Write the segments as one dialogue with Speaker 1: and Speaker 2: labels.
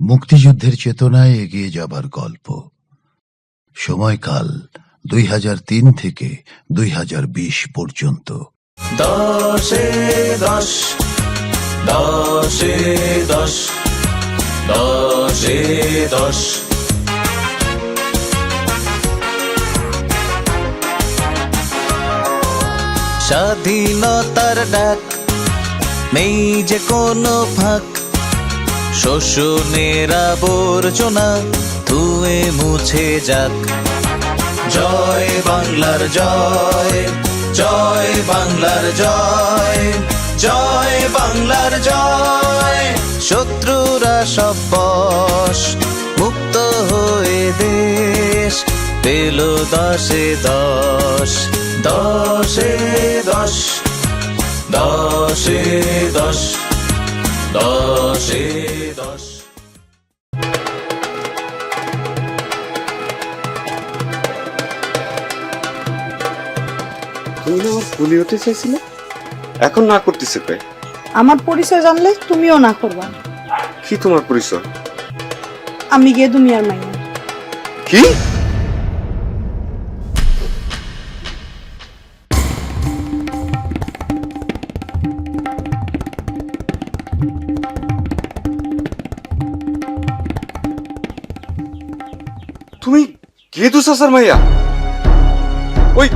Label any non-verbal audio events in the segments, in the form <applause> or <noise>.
Speaker 1: মুক্তিযুদ্ধের চেতনায় এগিয়ে যাবার গল্প। সময়কাল দুই হাজার তিন থেকে দুই হাজার বিশ পর্যন্ত।
Speaker 2: দশে দশ দশে দশ দশে দশ। স্বাধীনতার ডাক, নেই যে কোনো ফাঁক। শোষণের আবর্জনা ধুয়ে মুছে যাক। জয় বাংলার জয় জয় বাংলার জয় জয় বাংলার জয়। শত্রুরা সব বশ, মুক্ত হয়ে দেশ। পেল দশে দশ দশে দশ দশে দশ। দশে দশ।
Speaker 3: তুমি না আমার হতে চাইছিলে? এখন না করতেছে কে?
Speaker 4: আমার পরিচয় জানলে তুমিও না করবা।
Speaker 3: কি তোমার পরিচয়?
Speaker 4: আমি গিয়ে দুনিয়ার মাইয়া।
Speaker 3: কি? গেদু চাচার মাইয়া। ওই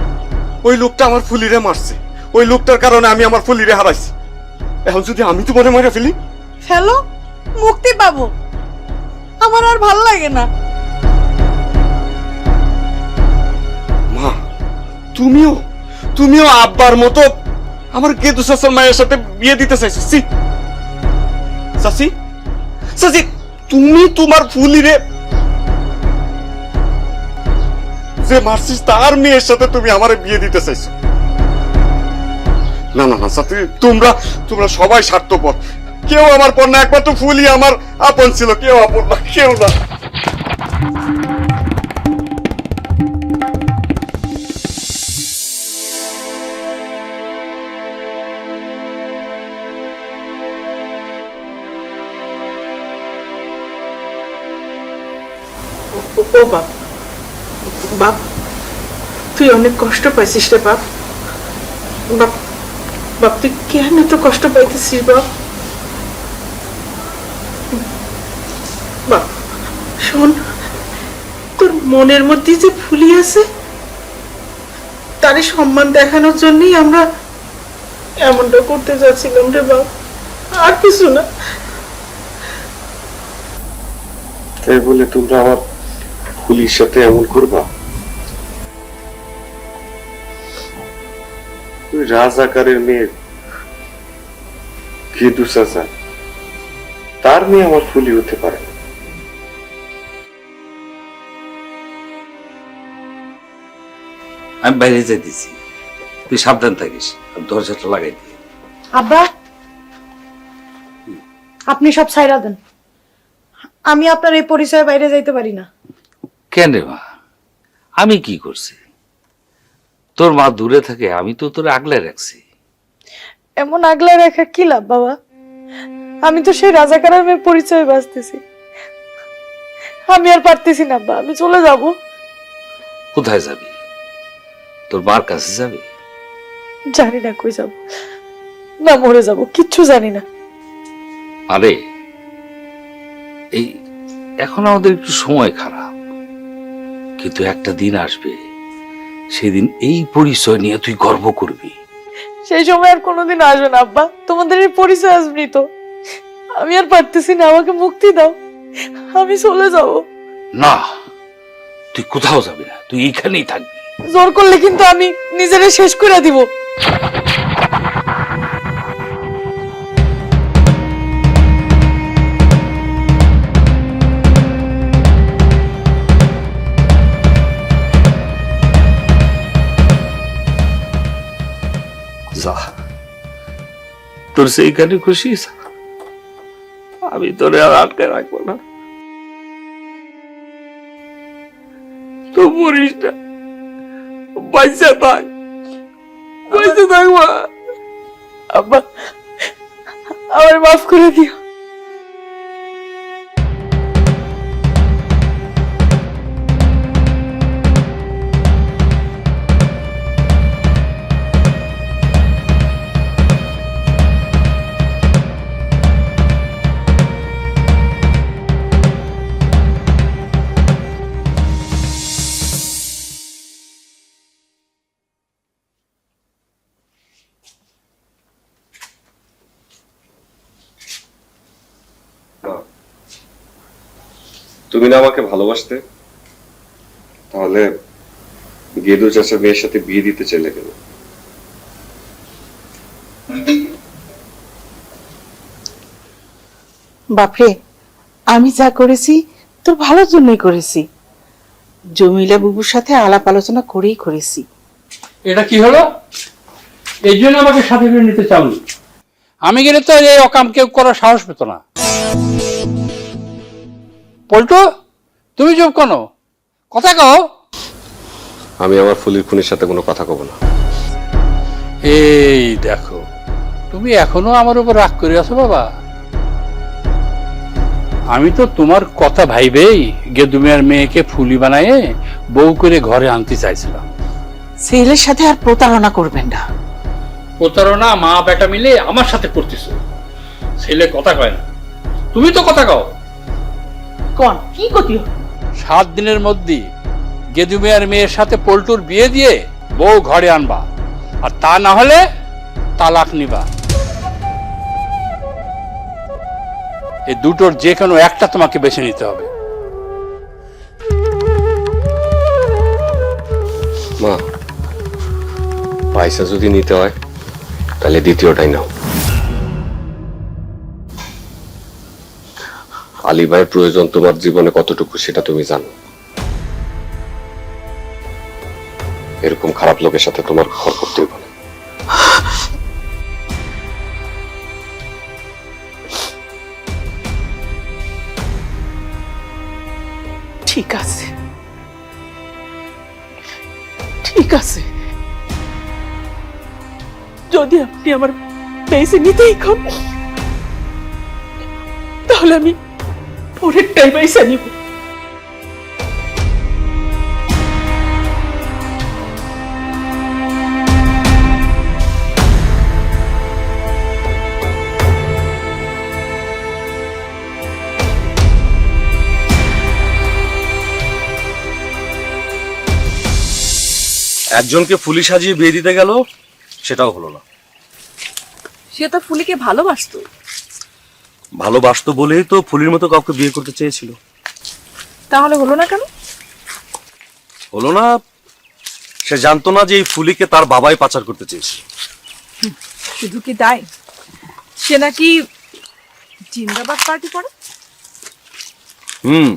Speaker 3: ওই লোকটা আমার ফুলিরে মারছে। ওই লোকটার কারণে আমি আমার ফুলিরে হারাইছি। এখন যদি আমি তোমারে মারা ফেলি?
Speaker 4: ফেলো মুক্তি পাবো। আমার আর ভালো লাগে না।
Speaker 3: মা তুমিও তুমিও আব্বার মতো আমার গেদু শাসন মায়ের সাথে বিয়ে দিতে চাইছো। সি সাসি সাসি তুমি তোমার ফুলিরে যে মারছিস, তার মেয়ের সাথে তুমি আমারে বিয়ে দিতে চাইছো। না না না সাথী তোমরা তোমরা সবাই স্বার্থপর। কেউ আমার পর না, একমাত্র ফুলই আমার আপন ছিল, কেউ আপন না, কেউ না।
Speaker 5: তুই অনেক কষ্ট পাইছিস রে বাপ। বাপ বাপ, তুই কেন এত কষ্ট পাইতেছিস বাপ? বাপ, শোন, তোর মনের মধ্যে যে ফুলি আছে, তারই সম্মান দেখানোর জন্যই আমরা এমনটা করতে যাচ্ছিলাম রে বাপ। আর কিছু না।
Speaker 3: তাই বলে তোমরা আমার ফুলির সাথে এমন করবা? ওই রাজাকারের মেয়ে। গেদু চাচা তার মেয়ে আমার ফুলি হতে পারে না।
Speaker 6: আমি বাইরে যাইতেছি। তুই সাবধান থাকিস দরজাটা লাগাই দিয়ে
Speaker 4: আব্বা আপনি সব ছাইরা দেন। আমি আপনার এই পরিচয়ে বাইরে যাইতে পারি না।
Speaker 6: কেন রে মা? আমি কি করছি? তোর মা দূরে থাকে আমি তো তোর আগলে রাখছি।
Speaker 4: এমন আগলা রাখা কি লাভ বাবা? আমি তো সেই রাজাকারের মেয়ে পরিচয় বাঁচতেছি। আমি আর পারতেছি না আব্বা আমি চলে যাব।
Speaker 6: কোথায় যাবি? তোর মার কাছে যাবি?
Speaker 4: জানি না কই যাব। না মরে যাব কিচ্ছু জানি না।
Speaker 6: আরে এই এখন আমাদের একটু সময় খারাপ। কিন্তু একটা দিন আসবে সেদিন এই পরিচয় নিয়ে তুই গর্ব করবি।
Speaker 4: সেই সময় আর কোনোদিন আসবে না আব্বা। তোমাদের এই পরিচয় আসবি তো আমি আর পারতেছি না আমাকে মুক্তি দাও। আমি চলে যাব।
Speaker 6: না তুই কোথাও যাবি না তুই এখানেই থাকবি।
Speaker 4: জোর করলে কিন্তু আমি নিজেরে শেষ করে দিব।
Speaker 6: যা। তোর সেইখানে খুশি। আমি তোরে আর আটকে রাখব না। তো মরিস না। বাইসে থাক বাইসে থাক মা।
Speaker 4: আব্বা আমার মাফ করে দিও।
Speaker 3: না আমাকে ভালোবাসতে তাহলে গেদু চাষা মেয়ের সাথে বিয়ে দিতে চলে গেল
Speaker 7: বাপরে আমি যা করেছি তোর ভালোর জন্যই করেছি। জমিলা বুবুর সাথে আলাপ আলোচনা করেই করেছি।
Speaker 8: এটা কি হলো? এই জন্য আমাকে সাথে করে নিতে চাওনি। আমি গেলে তো এই অকাম কেউ করার সাহস পেত না। পল্টু তুমি চুপ কেন? কথা কও।
Speaker 3: আমি আমার ফুলির খুনির সাথে কোনো কথা কব না।
Speaker 8: এই দেখো তুমি এখনও আমার উপর রাগ করে আছো বাবা। আমি তো তোমার কথা ভাইবেই গেদুমিয়ার মেয়েকে ফুলি বানায়ে বউ করে ঘরে আনতে চাইছিলাম।
Speaker 7: ছেলের সাথে আর প্রতারণা করবেন না।
Speaker 8: প্রতারণা মা বেটা মিলে আমার সাথে করতেছ। ছেলে কথা কয় না। তুমি তো কথা কও।
Speaker 7: কন কি গতি
Speaker 8: সাত দিনের মধ্যে গেদুমিয়ার মেয়ের সাথে পল্টুর বিয়ে দিয়ে বউ ঘরে আনবা। আর তা না হলে তালাক নিবা। এই দুটোর যে কোনো একটা তোমাকে বেছে নিতে হবে।
Speaker 3: মা, পয়সা যদি নিতে হয়, তাহলে দ্বিতীয়টাই নাও। আলী ভাইয়ের প্রয়োজন তোমার জীবনে কতটুকু সেটা তুমি জানো। এরকম খারাপ লোকের সাথে তোমার ঘর করতে হবে
Speaker 7: ঠিক আছে। ঠিক আছে। যদি আপনি আমার পেয়েছে নিতেই খান, তাহলে আমি পরেরটাই পয়সা নিব
Speaker 9: একজনকে ফুলি সাজিয়ে বিয়ে দিতে গেল সেটাও হলো না।
Speaker 10: সে তো ফুলিকে ভালোবাসতো।
Speaker 9: ভালোবাসতো বলেই তো ফুলির মতো কাউকে বিয়ে করতে চেয়েছিল।
Speaker 10: তাহলে হলো না কেন?
Speaker 9: হলো না সে জানতো না যে এই ফুলিকে তার বাবাই পাচার করতে চেয়েছিল।
Speaker 10: শুধু কি তাই? সে নাকি জিন্দাবাদ পার্টি করে?
Speaker 9: হুম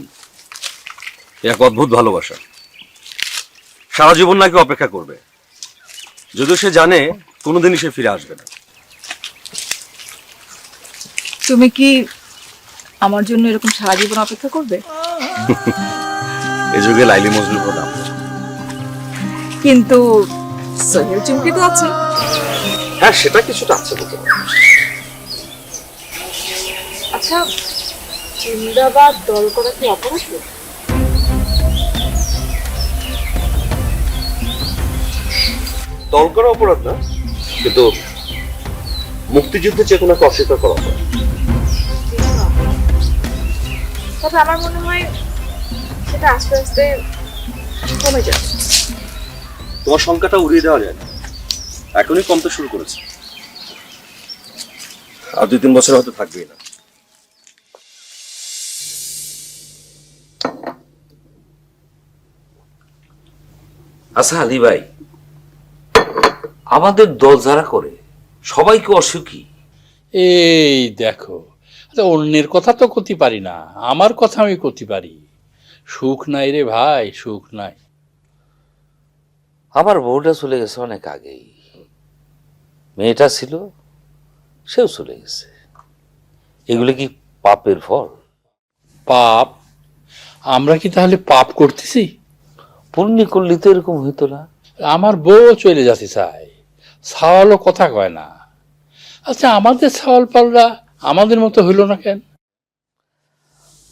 Speaker 9: এক অদ্ভুত ভালোবাসা। সারা জীবন নাকি অপেক্ষা করবে। যদিও সে জানে কোনোদিনই সে ফিরে আসবে না।
Speaker 10: তুমি কি আমার জন্য এরকম সারা জীবন অপেক্ষা করবে?
Speaker 9: এ যুগে লাইলি মজলুর নাম
Speaker 10: কিন্তু সোহেল চুমকি তো আছে।
Speaker 9: হ্যাঁ সেটা কিছুটা আছে বলতে
Speaker 10: আচ্ছা জিন্দাবাদ দল করা কি অপরাধ?
Speaker 9: দল করা অপরাধ না কিন্তু মুক্তিযুদ্ধের চেতনাকে অস্বীকার করা অপরাধ।
Speaker 10: তবে আমার মনে হয় সেটা আস্তে আস্তে কমে যাবে।
Speaker 9: তোমার সংখ্যাটা উড়িয়ে দেওয়া যায় না। এখনই কমতে শুরু করেছে। আর দুই তিন বছর হয়তো থাকবেই না।
Speaker 6: আচ্ছা আলী ভাই আমাদের দল যারা করে সবাইকে অসুখী?
Speaker 8: এই দেখো অন্যের কথা তো করতে পারি না আমার কথা আমি করতে পারি। সুখ নাই রে ভাই সুখ নাই।
Speaker 6: আমার বউটা চলে গেছে অনেক আগেই। মেয়েটা ছিল সেও চলে গেছে। এগুলো কি পাপের ফল?
Speaker 8: পাপ? আমরা কি তাহলে পাপ করতেছি?
Speaker 6: পুণ্য করলে তো এরকম হইতো না।
Speaker 8: আমার বউ চলে যাচ্ছে চাই ছাওয়ালও কথা কয় না। আচ্ছা আমাদের ছাওয়াল পালরা আমাদের মতো হইল না কেন?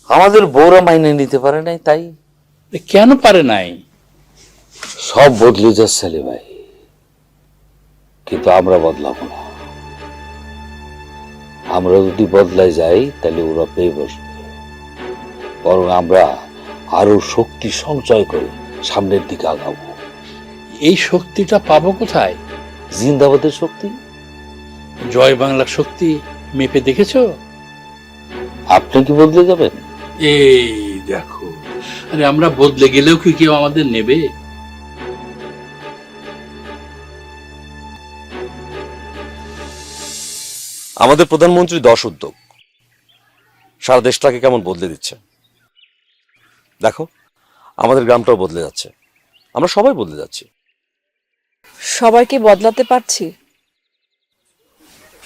Speaker 6: আমাদের বউরা মাইনে নিতে পারে নাই তাই?
Speaker 8: কেন পারে নাই?
Speaker 6: সব বদলে যাচ্ছে আলী ভাই। কিন্তু আমরা বদলাবো না। আমরা যদি বদলাই যাই তাহলে ওরা পেয়ে বসবে। বরং আমরা আরও শক্তি সঞ্চয় করে সামনের দিকে আগাবো।
Speaker 8: এই শক্তিটা পাবো কোথায়?
Speaker 6: জিন্দাবাদের শক্তি?
Speaker 8: জয় বাংলার শক্তি মেপে দেখেছ?
Speaker 6: আপনি কি বদলে যাবেন?
Speaker 8: এই দেখো। আরে আমরা বদলে গেলেও কি কেউ আমাদের নেবে?
Speaker 9: আমাদের প্রধানমন্ত্রী দশ উদ্যোগ। সারা দেশটাকে কেমন বদলে দিচ্ছে? দেখো আমাদের গ্রামটাও বদলে যাচ্ছে। আমরা সবাই বদলে যাচ্ছি।
Speaker 10: সবাইকে বদলাতে পারছি।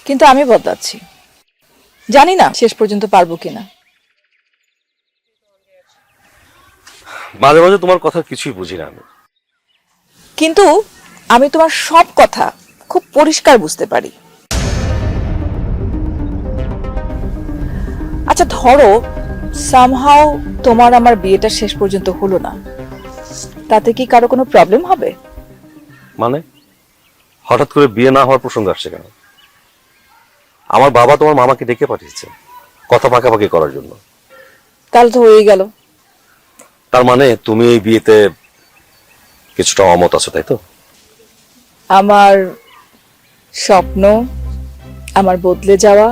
Speaker 10: কিন্তু আমি বদলাচ্ছি। জানি না শেষ পর্যন্ত পারব কিনা।
Speaker 9: মাঝে মাঝে তোমার কথা কিছুই বুঝি না আমি।
Speaker 10: কিন্তু আমি তোমার সব কথা খুব পরিষ্কার বুঝতে পারি। আচ্ছা ধরো সামহাও তোমার আমার বিয়েটা শেষ পর্যন্ত হলো না। তাতে কি কারও কোনো প্রবলেম হবে?
Speaker 9: মানে? হঠাৎ করে বিয়ে না হওয়ার প্রসঙ্গ আসছে কেন? আমার বাবা তোমার মামাকে ডেকে পাঠিয়েছে কথা পাকাপাকি করার জন্য।
Speaker 10: তাহলে তো হয়ে গেল।
Speaker 9: তার মানে তুমি এই বিয়েতে কিছুটা অমত আছো তাই তো?
Speaker 10: আমার স্বপ্ন আমার বদলে যাওয়া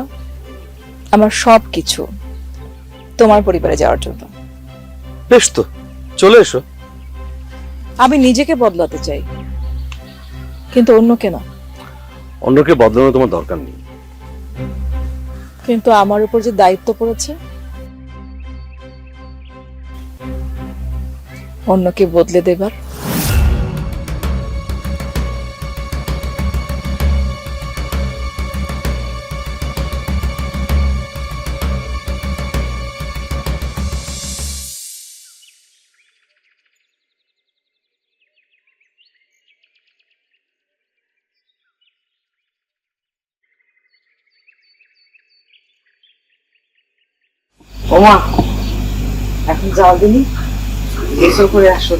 Speaker 10: আমার সব কিছু তোমার পরিবারে যাওয়ার জন্য।
Speaker 9: বেশ তো চলে এসো।
Speaker 10: আমি নিজেকে বদলাতে চাই কিন্তু অন্য কেন
Speaker 9: অন্যকে বদলানো তোমার দরকার নেই।
Speaker 10: কিন্তু আমার উপর যে দায়িত্ব পড়েছে অন্যকে বদলে দেবার
Speaker 7: ওমা, এখন যাও দিনি এসো করে আসো।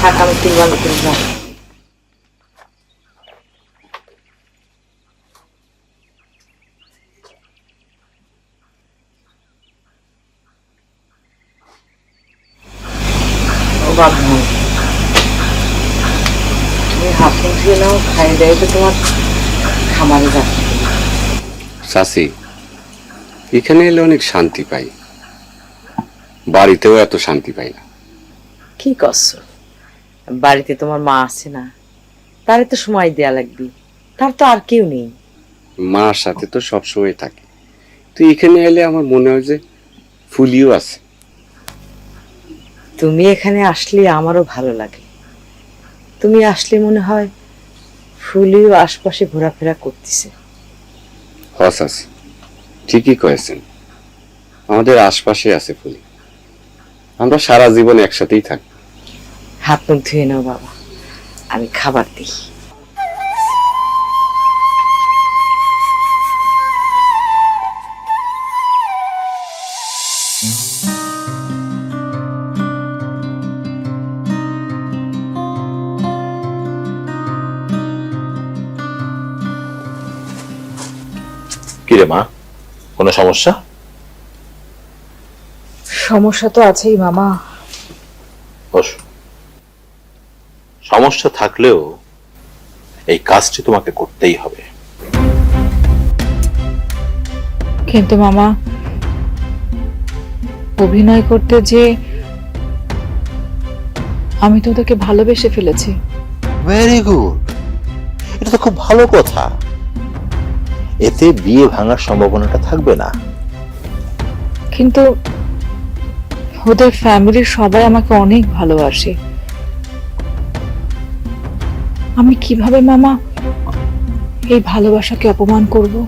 Speaker 7: থাক আমি তিন ঘণ্টা করে যাও। ও বাবা, তুমি হাত মুখ ধুয়ে নাও খাই দেয় তো তোমার। খামারে যাচ্ছে
Speaker 11: চাষি এখানে এলে অনেক শান্তি পাই। বাড়িতেও এত শান্তি পাই না।
Speaker 7: কি করছ? বাড়িতে তোমার মা আছে না? তারে তো সময় দেয়া লাগবে। তার তো আর কেউ নেই।
Speaker 11: মার সাথে তো সবসময় থাকি। তো এখানে এলে আমার মনে হয় যে ফুলিও আছে।
Speaker 7: তুমি এখানে আসলে আমারও ভালো লাগে। তুমি আসলে মনে হয় ফুলিও আশপাশে ঘোরাফেরা করতেছে।
Speaker 11: হসাস ঠিকই কয়েছেন। আমাদের আশপাশে আছে ফুলি আমরা সারা জীবন একসাথেই থাকি।
Speaker 7: হাত মুখ ধুয়ে নাও বাবা। আমি খাবার দিই।
Speaker 12: কিরে মা? কোনো সমস্যা?
Speaker 10: সমস্যা তো আছেই মামা।
Speaker 12: বস। সমস্যা থাকলেও এই কাজটি তোমাকে করতেই হবে।
Speaker 10: কিন্তু মামা অভিনয় করতে যে আমি তো তোকে ভালোবেসে ফেলেছি।
Speaker 12: ভেরি গুড এটা তো খুব ভালো কথা। এতে বিয়ে ভাঙার সম্ভাবনাটা থাকবে না।
Speaker 10: কিন্তু ওদের ফ্যামিলির সবাই আমাকে অনেক ভালোবাসে। আমি কীভাবে মামা এই ভালোবাসাকে অপমান করব?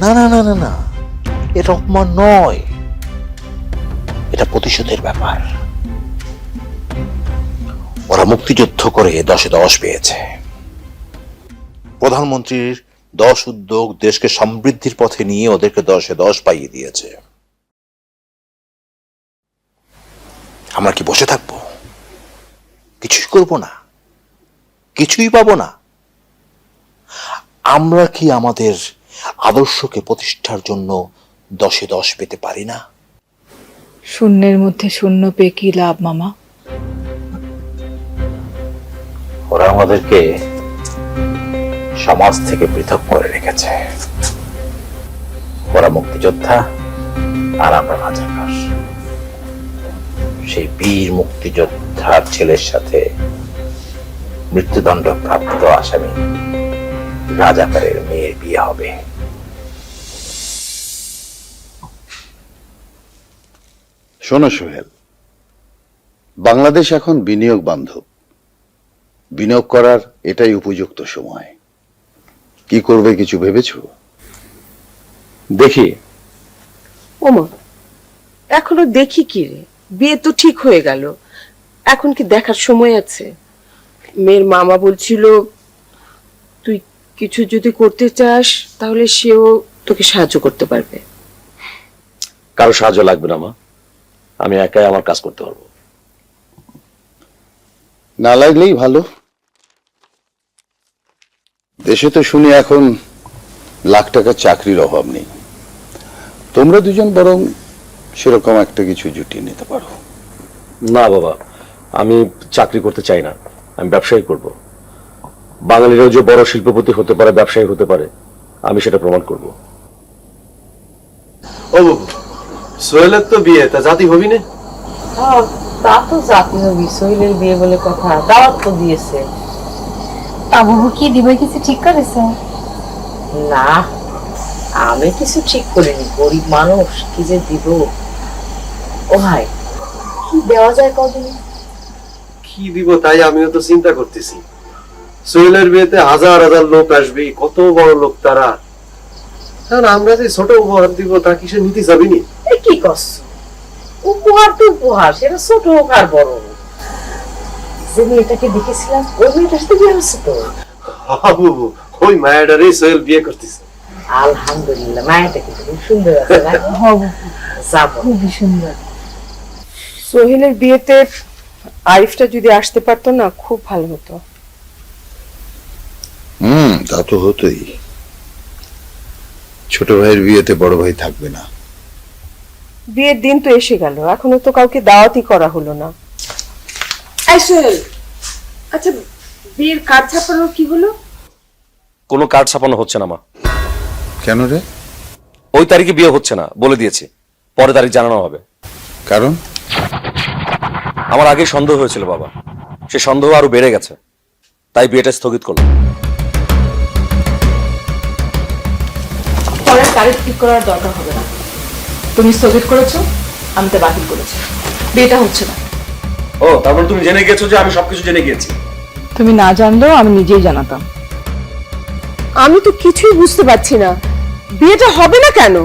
Speaker 12: না না না না না। এটা অপমান নয়। এটা প্রতিশোধের ব্যাপার। ওরা মুক্তিযুদ্ধ করে দশে দশ পেয়েছে। প্রধানমন্ত্রীর দশ উদ্যোগ দেশকে সমৃদ্ধির পথে নিয়ে ওদেরকে দশে দশ পাইয়ে দিয়েছে। আমরা কি বসে থাকব? কিছুই করব না। কিছুই পাবো না। আমরা কি আমাদের আদর্শকে প্রতিষ্ঠার জন্য দশে দশ পেতে পারি না?
Speaker 10: শূন্যের মধ্যে শূন্য পেয়ে কি লাভ মামা?
Speaker 12: ওরা আমাদেরকে সমাজ থেকে পৃথক করে রেখেছে। ওরা মুক্তিযোদ্ধা আর আমরা রাজাকার। সেই বীর মুক্তিযোদ্ধার ছেলের সাথে মৃত্যুদণ্ড প্রাপ্ত আসামি রাজাকারের মেয়ের বিয়ে হবে।
Speaker 13: শোনো সোহেল, বাংলাদেশ এখন বিনিয়োগ বান্ধব। বিনিয়োগ করার এটাই উপযুক্ত সময়। কি করবে কিছু ভেবেছো?
Speaker 9: দেখি।
Speaker 7: ওমা এখনও দেখি কি রে? বিয়ে তো ঠিক হয়ে গেল। এখন কি দেখার সময় আছে? মেয়ের মামা বলছিল তুই কিছু যদি করতে চাস তাহলে সেও তোকে সাহায্য করতে পারবে।
Speaker 9: কারও সাহায্য লাগবে না মা। আমি একাই আমার কাজ করতে পারব।
Speaker 13: না লাগলেই ভালো। দেশে তো শুনি এখন লাখ টাকার চাকরির অভাব নেই। তোমরা দুজন বরং সেরকম একটা কিছু জুটিয়ে নিতে পারো।
Speaker 9: না বাবা আমি চাকরি করতে চাই না আমি ব্যবসায়ী করব। বাঙালিরাও যে বড় শিল্পপতি হতে পারে ব্যবসায়ী হতে পারে আমি সেটা প্রমাণ করব।
Speaker 3: ও সোহেলের তো বিয়ে তা জাতি হবি না?
Speaker 7: তা তো জাতি হবি সোহেলের বিয়ে বলে কথা দাওয়াত তো দিয়েছে।
Speaker 10: আবু কি দিবে কিছু ঠিক করেছে?
Speaker 7: না আমি কিছু ঠিক করিনি গরিব মানুষ কি যে দিব? ও ভাই কি দেওয়া যায় কদিন
Speaker 3: কি দিব তাই আমিও তো চিন্তা করতেছি। সোহেলের বিয়েতে হাজার হাজার লোক আসবে কত বড় লোক তারা। কারণ আমরা যে ছোট উপহার দিব তা কিসে নিতে যাবিনি?
Speaker 7: এ কি করছ? উপহার তো উপহার সেটা ছোট হোক আর বড় হোক। যে মেয়েটাকে দেখেছিলাম ওই মেয়েটার সাথে বিয়ে হচ্ছে তো।
Speaker 3: বাবু ওই সোহেল বিয়ে করতেছে।
Speaker 7: আলহামদুলিল্লাহ মায়াটা কিন্তু খুব সুন্দর আছে না? <laughs> যাব। খুবই সুন্দর। সোহেলের বিয়েতে আরিফটা যদি আসতে পারতো না খুব ভালো হতো।
Speaker 13: হুম তা তো হতোই। ছোট ভাইয়ের বিয়েতে বড় ভাই থাকবে না।
Speaker 7: বিয়ের দিন তো এসে গেল এখনও তো কাউকে দাওয়াতই করা হলো না। এই সোহেল আচ্ছা বিয়ের কার্ড ছাপানোর কি হলো?
Speaker 9: কোনো কার্ড ছাপানো হচ্ছে না মা।
Speaker 13: কেন রে?
Speaker 9: ওই তারিখে বিয়ে হচ্ছে না বলে দিয়েছি। পরে তারিখ জানানো হবে।
Speaker 13: কারণ?
Speaker 9: আমার আগে সন্দেহ হয়েছিল বাবা। সে সন্দেহ আরও বেড়ে গেছে। তাই বিয়েটা স্থগিত করলাম।
Speaker 10: পরের তারিখ ঠিক করার দরকার হবে না। তুমি স্থগিত করেছ আমি তা বাতিল করেছি। বিয়েটা হচ্ছে না।
Speaker 9: ও তারপর তুমি জেনে গেছো যে আমি সবকিছু জেনে গিয়েছি।
Speaker 10: তুমি না জানলেও আমি নিজেই জানাতাম।
Speaker 7: আমি তো কিছুই বুঝতে পারছি না। বিয়েটা হবে না কেন?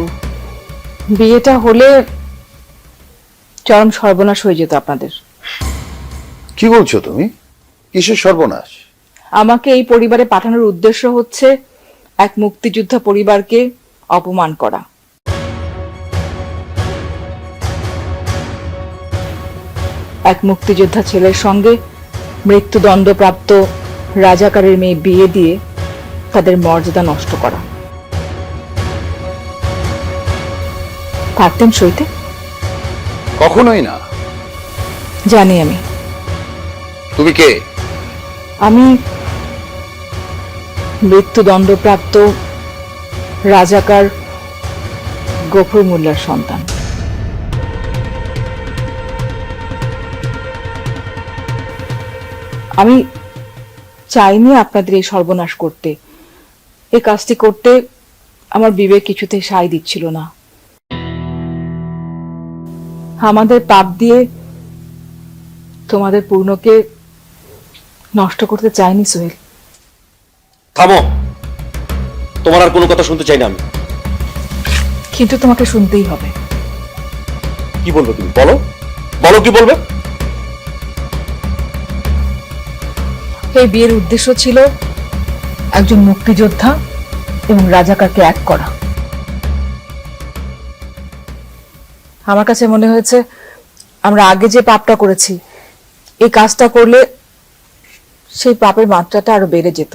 Speaker 10: বিয়েটা হলে চরম সর্বনাশ হয়ে যেত আপনাদের।
Speaker 13: কি বলছো তুমি? কিসের সর্বনাশ?
Speaker 10: আমাকে এই পরিবারে পাঠানোর উদ্দেশ্য হচ্ছে এক মুক্তিযোদ্ধা পরিবারকে অপমান করা। এক মুক্তিযোদ্ধা ছেলের সঙ্গে মৃত্যুদণ্ডপ্রাপ্ত রাজাকারের মেয়ে বিয়ে দিয়ে তাদের মর্যাদা নষ্ট করা। পারতেন সইতে?
Speaker 13: কখনোই না।
Speaker 10: জানি আমি।
Speaker 13: তুমি কে?
Speaker 10: আমি মৃত্যুদণ্ডপ্রাপ্ত রাজাকার গফুর মোল্লার সন্তান। আমি চাইনি আপনাদের এই সর্বনাশ করতে। এই কাজটি করতে আমার বিবেক কিছুতে সায় দিচ্ছিল না। আমাদের পাপ দিয়ে তোমাদের পূর্ণকে নষ্ট করতে চাইনি সোহেল।
Speaker 9: থামো। তোমার আর কোনো কথা শুনতে চাই না আমি।
Speaker 10: কিন্তু তোমাকে শুনতেই হবে।
Speaker 9: কি বলব তুমি? বলো। বলো কি বলবে?
Speaker 10: এই বিয়ের উদ্দেশ্য ছিল একজন মুক্তিযোদ্ধা এবং রাজাকারকে এক করা। আমার কাছে মনে হয়েছে আমরা আগে যে পাপটা করেছি এই কাজটা করলে সেই পাপের মাত্রাটা আরও বেড়ে যেত।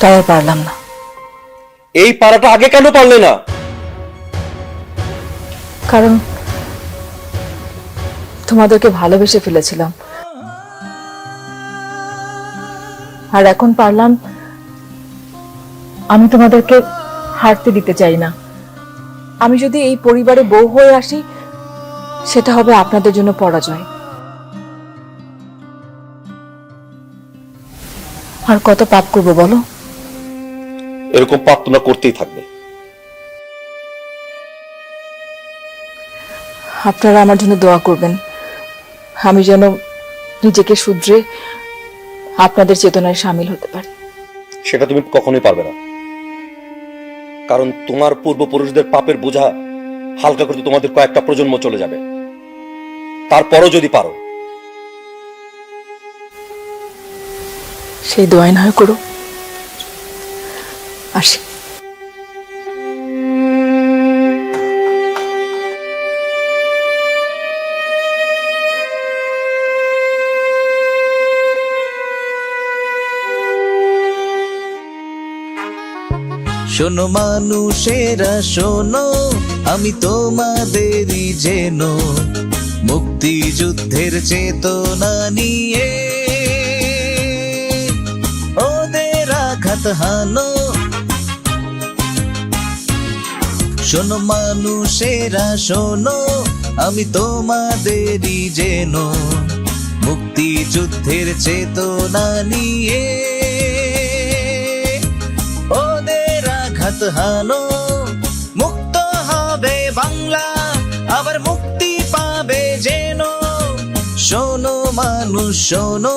Speaker 10: তাই আর পারলাম না।
Speaker 9: এই পাড়াটা আগে কেন পারলে না?
Speaker 10: কারণ তোমাদেরকে ভালোবেসে ফেলেছিলাম। আর এখন পারলাম আমি তোমাদেরকে হারতে দিতে চাই না। আমি যদি এই পরিবারে বউ হয়ে আসি সেটা হবে আপনাদের জন্য পরাজয়। আর কত পাপ করব বলো?
Speaker 9: এরকম পাপ তোমরা করতেই থাকবে।
Speaker 10: আপনারা আমার জন্য দোয়া করবেন। আমি যেন নিজেকে শুধরে আপনাদের চেতনায় সামিল হতে পারি।
Speaker 9: সেটা তুমি কখনোই পারবে না। কারণ তোমার পূর্বপুরুষদের পাপের বোঝা হালকা করতে তোমাদের কয়েকটা প্রজন্ম চলে যাবে। তারপরও যদি পারো।
Speaker 10: সেই দোয়াই না করো। আসি।
Speaker 2: শোনো মানুষেরা, শোনো, আমি তোমাদেরই যেন। মুক্তিযুদ্ধের চেতনা নিয়ে ওদের আঘাত হানো। শোনো মানুষেরা, শোনো, আমি তোমাদেরই যেন। মুক্তিযুদ্ধের চেতনা নিয়ে আঘাত হানো মুক্ত হবে বাংলা আবার মুক্তি পাবে যেন। শোনো মানুষ শোনো।